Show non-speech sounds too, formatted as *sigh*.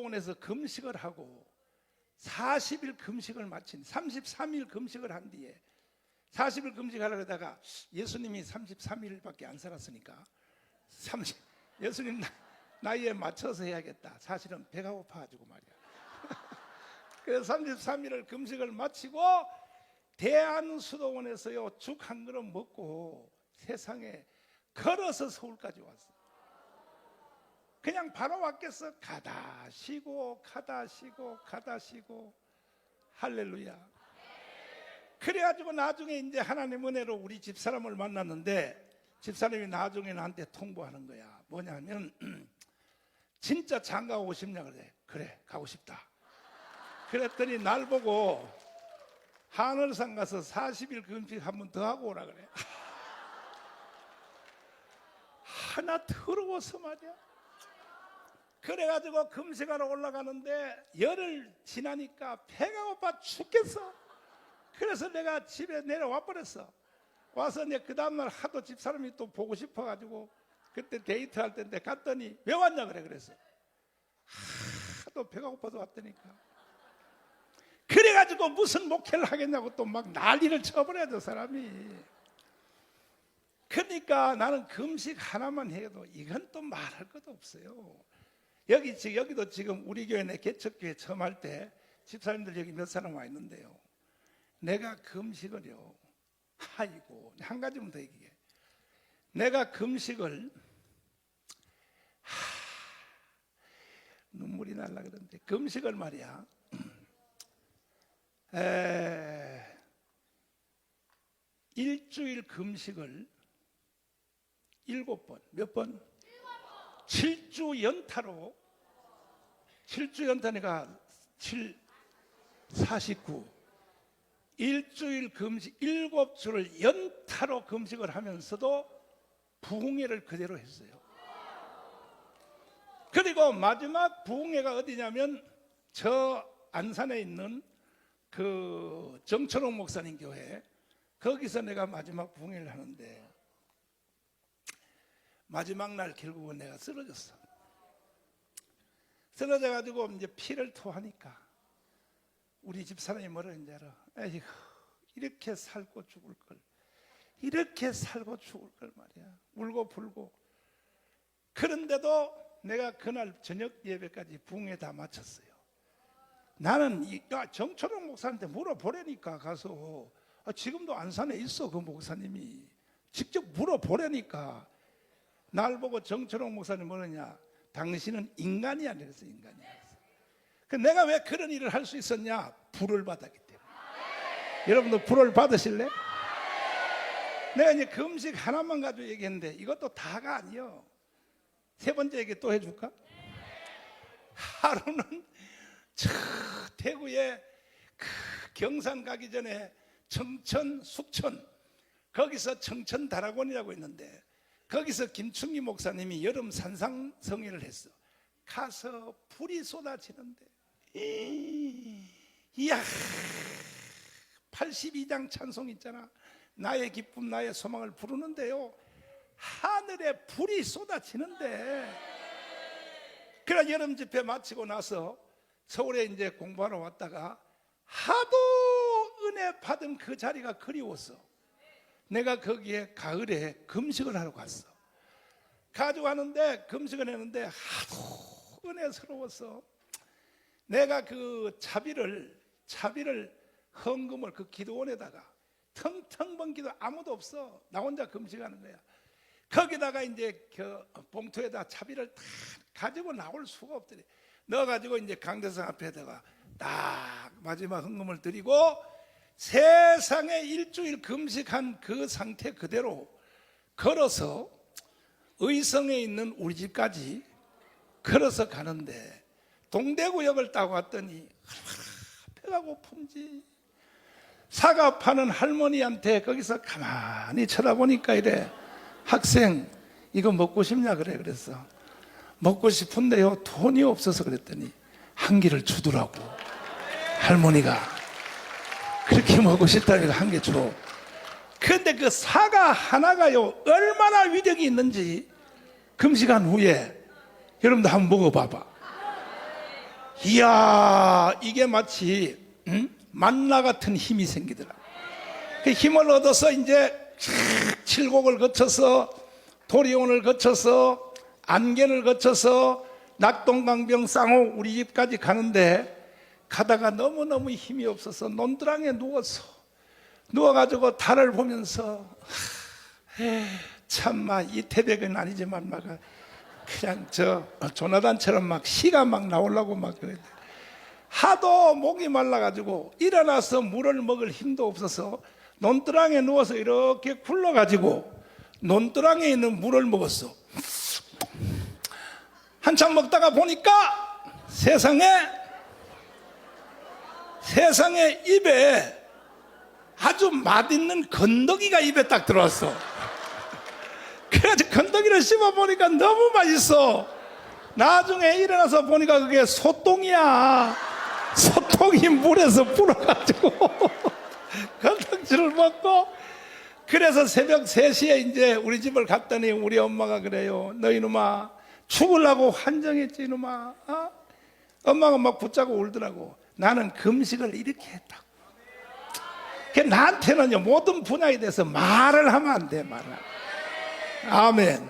수도원에서 금식을 하고 40일 금식을 마친 33일 금식을 한 뒤에 40일 금식하려고 하다가 예수님이 33일밖에 안 살았으니까 30 예수님 나, 나이 에 맞춰서 해야겠다. 사실은 배가 고파가지고 말이야. *laughs* 그래서 33일을 금식을 마치고 대한수도원에서요 죽 한 그릇 먹고 세상에 걸어서 서울까지 왔어. 그냥 바로 왔겠어. 가다 쉬고 가다 쉬고 가다 쉬고 할렐루야. 그래가지고 나중에 이제 하나님 은혜로 우리 집사람을 만났는데 집사람이 나중에 나한테 통보하는 거야. 뭐냐면 *clears throat* 진짜 장가 오고 싶냐 그래. 그래 가고 싶다. 그랬더니 날 보고 하늘산 가서 40일 금식 한 번 더 하고 오라 그래. *laughs* 하나 더러워서 말이야. 그래가지고 금식하러 올라가는데 열흘 지나니까 배가 고파 죽겠어. 그래서 내가 집에 내려와 버렸어. 와서 내그 다음날 하도 집사람이 또 보고 싶어가지고 그때 데이트할 때인데 갔더니 왜 왔냐 그래 그래서 하도 배가 고파서 왔다니까. 그래가지고 무슨 목회를 하겠냐고 또 막 난리를 쳐버려야 저 사람이. 그러니까 나는 금식 하나만 해도 이건 또 말할 것도 없어요. 여기 지- 여기도 지금 우리 교회 내 개척교회 처음 할 때 집사님들 여기 몇 사람 와 있는데요. 내가 금식을요. 아이고 한 가지만 더 얘기해. 내가 금식을 하, 눈물이 날라 그러는데 금식을 말이야. *clears throat* 에, 일주일 금식을 일곱 번, 몇 번? 칠주 연타로 칠주 연타니까 7, 49 일주일 금식 일곱 주를 연타로 금식을 하면서도 부흥회를 그대로 했어요. 그리고 마지막 부흥회가 어디냐면 저 안산에 있는 그 정철홍 목사님 교회 거기서 내가 마지막 부흥회를 하는데 마지막 날 결국은 내가 쓰러졌어. 쓰러져 가지고 이제 피를 토하니까 우리 집 사람이 뭐라 알아? 에이구 이렇게 살고 죽을 걸 이렇게 살고 죽을 걸 말이야. 울고 불고. 그런데도 내가 그날 저녁 예배까지 붕에 다 마쳤어요. 나는 이- 야, 정철용 목사한테 물어보라니까 가서. 아, 지금도 안산에 있어 그 목사님이. 직접 물어보라니까. 날 보고 정철용 목사님 뭐느냐 당신은 인간이야 그래서 인간이야 그 내가 왜 그런 일을 할 수 있었냐? 불을 받았기 때문에. 여러분도 불을 받으실래? 내가 이제 금식 하나만 가지고 얘기했는데 이것도 다가 아니요. 세 번째 얘기 또 해줄까? 하루는 저 대구에 그 경산 가기 전에 청천, 숙천 거기서 청천 다락원이라고 있는데 거기서 김충기 목사님이 여름 산상 성회를 했어. 가서 불이 쏟아지는데. 이야 82장 찬송 있잖아. 나의 기쁨 나의 소망을 부르는데요. 하늘에 불이 쏟아지는데. 그래 여름 집회 마치고 나서 서울에 이제 공부하러 왔다가 하도 은혜 받은 그 자리가 그리웠어 내가 거기에 가을에 금식을 하러 갔어. 가지고 가는데 금식을 했는데 하도 은혜스러워서 내가 그 차비를 차비를 헌금을 그 기도원에다가 텅텅 번 기도 아무도 없어. 나 혼자 금식하는 거야. 거기다가 이제 그 봉투에다 차비를 다 가지고 나올 수가 없더니 넣어가지고 이제 강대상 앞에다가 딱 마지막 헌금을 드리고 세상에 일주일 금식한 그 상태 그대로 걸어서 의성에 있는 우리 집까지 걸어서 가는데 동대구역을 따고 왔더니 아, 배가 고픈지. 사과 파는 할머니한테 거기서 가만히 쳐다보니까 이래. 학생 이거 먹고 싶냐? 그래 그랬어. 먹고 싶은데요. 돈이 없어서 그랬더니 한 개를 주더라고. 할머니가 그렇게 먹고 싶다니까 한 개 줘. 근데 그 사과 하나가요 얼마나 위력이 있는지 금식한 후에 여러분도 한번 먹어봐봐. 이야 이게 마치 응? 만나 같은 힘이 생기더라. 그 힘을 얻어서 이제 칠곡을 거쳐서 도리온을 거쳐서 안개를 거쳐서 낙동강병 쌍호 우리 집까지 가는데 가다가 너무너무 힘이 없어서 논두랑에 누워서 누워가지고 달을 보면서 하, 참마 이 태백은 아니지만 막 그냥 저 조나단처럼 막 시가 막 나오려고 막 그래. 하도 목이 말라가지고 일어나서 물을 먹을 힘도 없어서 논두랑에 누워서 이렇게 굴러가지고 논두랑에 있는 물을 먹었어. 한참 먹다가 보니까 세상에 세상에 입에 아주 맛있는 건더기가 입에 딱 들어왔어. 그래가지고 건더기를 씹어 보니까 너무 맛있어. 나중에 일어나서 보니까 그게 소똥이야. 소똥이 물에서 불어가지고 *laughs* 건더기를 먹고 그래서 새벽 3시에 이제 우리 집을 갔더니 우리 엄마가 그래요. 너 이놈아 죽으려고 환정했지 이놈아. 어? 엄마가 막 붙잡고 울더라고. 나는 금식을 이렇게 했다고. 그 나한테는요 모든 분야에 대해서 말을 하면 안 돼 말을. 아멘.